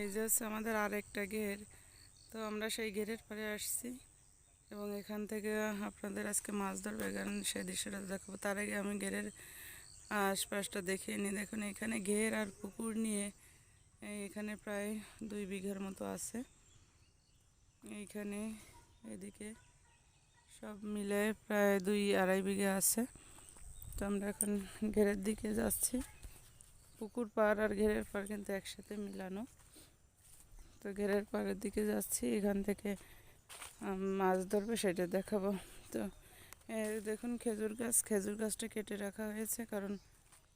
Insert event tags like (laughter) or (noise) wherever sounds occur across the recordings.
এই যে হচ্ছে আমাদের আরেকটা ঘের। তো আমরা সেই ঘেরের পরে আসছি এবং এখান থেকে আপনাদের আজকে মাছ ধরবে, কারণ সেই দৃশ্যটা দেখাবো। তার আগে আমি ঘেরের আশপাশটা দেখিয়ে নিই। দেখুন, এখানে ঘের আর পুকুর নিয়ে এখানে প্রায় দুই বিঘার মতো আছে। এইখানে এদিকে সব মিলে প্রায় দুই আড়াই বিঘা আছে। তো আমরা এখন ঘেরের দিকে যাচ্ছি। পুকুর পাড় আর ঘেরের পাড় কিন্তু একসাথে মিলানো। তো ঘেরের পাড়ের দিকে যাচ্ছি, এখান থেকে মাছ ধরবে সেটা দেখাবো। তো দেখুন খেজুর গাছ, খেজুর গাছটা কেটে রাখা হয়েছে কারণ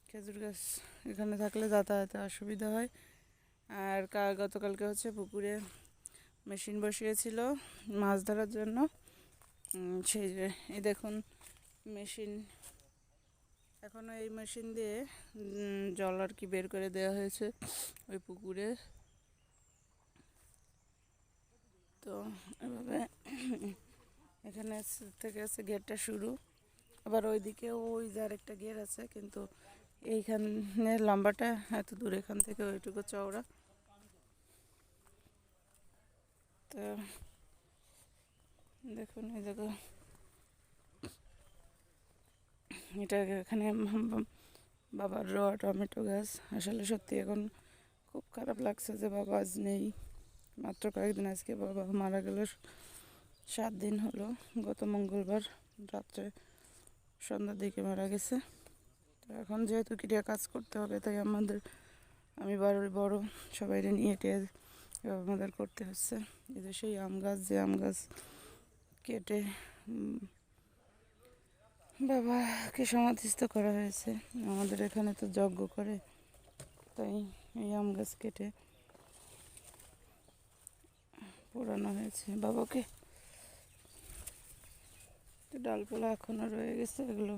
খেজুর গাছ এখানে থাকলে যাতায়াতে অসুবিধা হয়। আর গতকালকে হচ্ছে পুকুরে মেশিন বসিয়েছিল মাছ ধরার জন্য। সেই এই দেখুন মেশিন এখনও এই মেশিন দিয়ে জল আর কি বের করে দেওয়া হয়েছে ওই পুকুরে। তো এভাবে এখানে থেকে আছে গেটটা শুরু। আবার ওইদিকে ওই যে আরেকটা গেট আছে, কিন্তু এইখানে লম্বাটা এত দূর এখান থেকে ওইটুকু চওড়া। তো দেখুন এই জায়গা। এটা এখানে (laughs) বাবার র টমেটো গাছ। আসলে সত্যি এখন খুব খারাপ লাগছে যে বাবা আজ নেই। মাত্র কয়েকদিন আজকে বাবা মারা গেল। সাত দিন হলো, গত মঙ্গলবার রাত্রে সন্ধ্যার দিকে মারা গেছে। তো এখন যেহেতু ক্রিয়া কাজ করতে হবে, তাই আমাদের, আমি বাড়ির বড় সবাই নিয়ে টিয়ে আমাদের করতে হচ্ছে। যে সেই আম গাছ, যে আম গাছ কেটে বাবাকে সমাধিস্থ করা হয়েছে? আমাদের এখানে তো যজ্ঞ করে, তাই এই আম গাছ কেটে পোড়ানো হয়েছে। বাবাকে ডালপালা এখনও রয়ে গেছে, এগুলো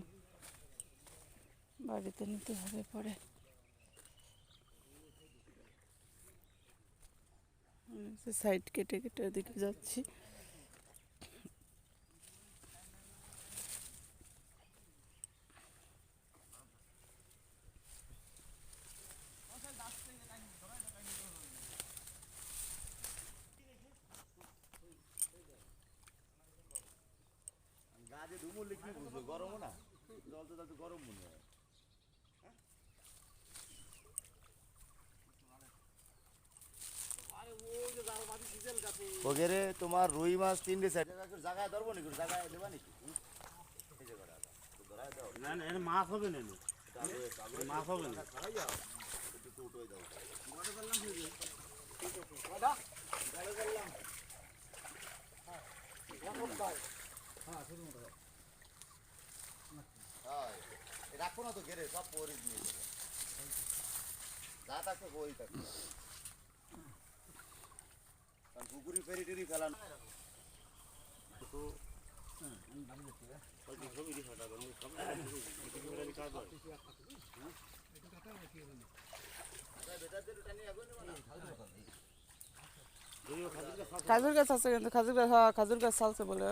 বাড়িতে নিতে হবে পরে। সাইড কেটে কেটে ওদিকে যাচ্ছি। কি বুঝবে? গরমও না? জল তো তাতে গরম মনে হয়। ওগেরে তোমার রুই মাছ তিনটে সাইড জায়গায় ধরবো নাকি? জায়গায় দেবা নাকি। না না এর মাছ হবে না মাছ হবে না। যাও। একটু একটু উঠোয় দাও। হয়। এ রাখো না তো ঘেরে সব পরে নিয়ে যাবে। যা থাকবে ওই থাকবে। পুকুরি ফেরি টেরি ফেলানো। খাজুর গাছ আছে কিন্তু, খাজুর গাছ হ্যাঁ খাজুর গাছ চালছে বলে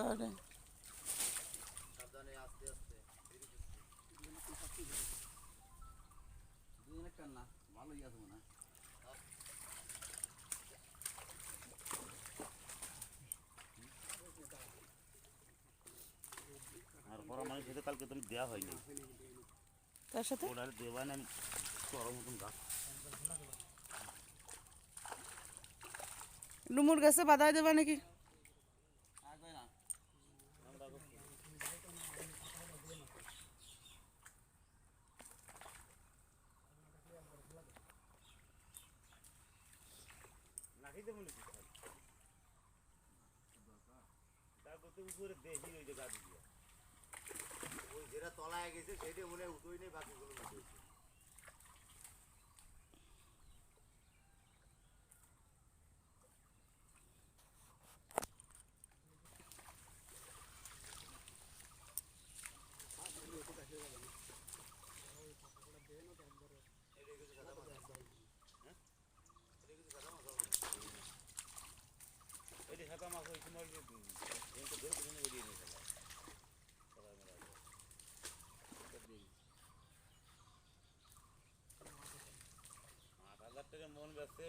আর পরা মানুষ সাথে কালকে তুমি দেওয়া হয়নি তার সাথে ওটা দেওয়া না আমি চড়ো মতন গাছ ডুমুর গাছে বাধাই দেবা নাকি নাকি দেবো নাকি তারপর তো উপরে বেশি যে গাছ দিয়ে ওই যেটা তলায় গেছে সেইটা মনে হয় উঠোই নেই বাকিগুলো উঠেছে যে সাদা মাছ ওই যায় আট হাজার টাকা মন বেচতে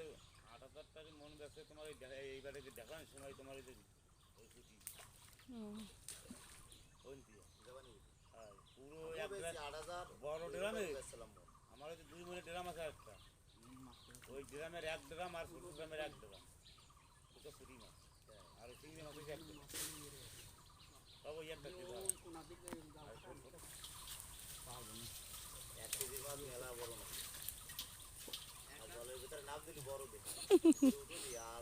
আট হাজার টাকা মন গেছে তোমার এইবারে যে দেখানোর সময় তোমার ওই পুরো বড় ড্রামে। আমার ওই দুই মনে ড্রাম আছে একটা ওই ড্রামের এক ড্রাম আর ছোট ড্রামের এক ড্রাম ওটা ছুটি মাছ আর ওই চিংড়ি মাছ হচ্ছে এক ড্রাম তবে ওই একটা ড্রাম এক কেজি মাছ মেলা বড় না। (laughs)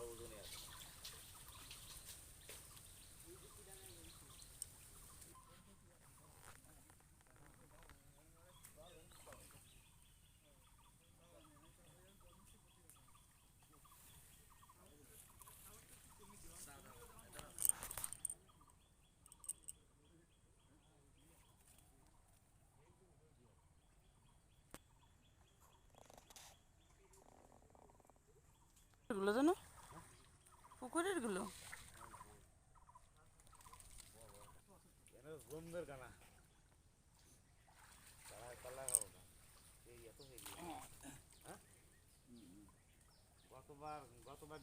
সুন্দর গানা। পালায় পাল্লা হবে না। এই এত হ্যাঁ? গতবার গতবার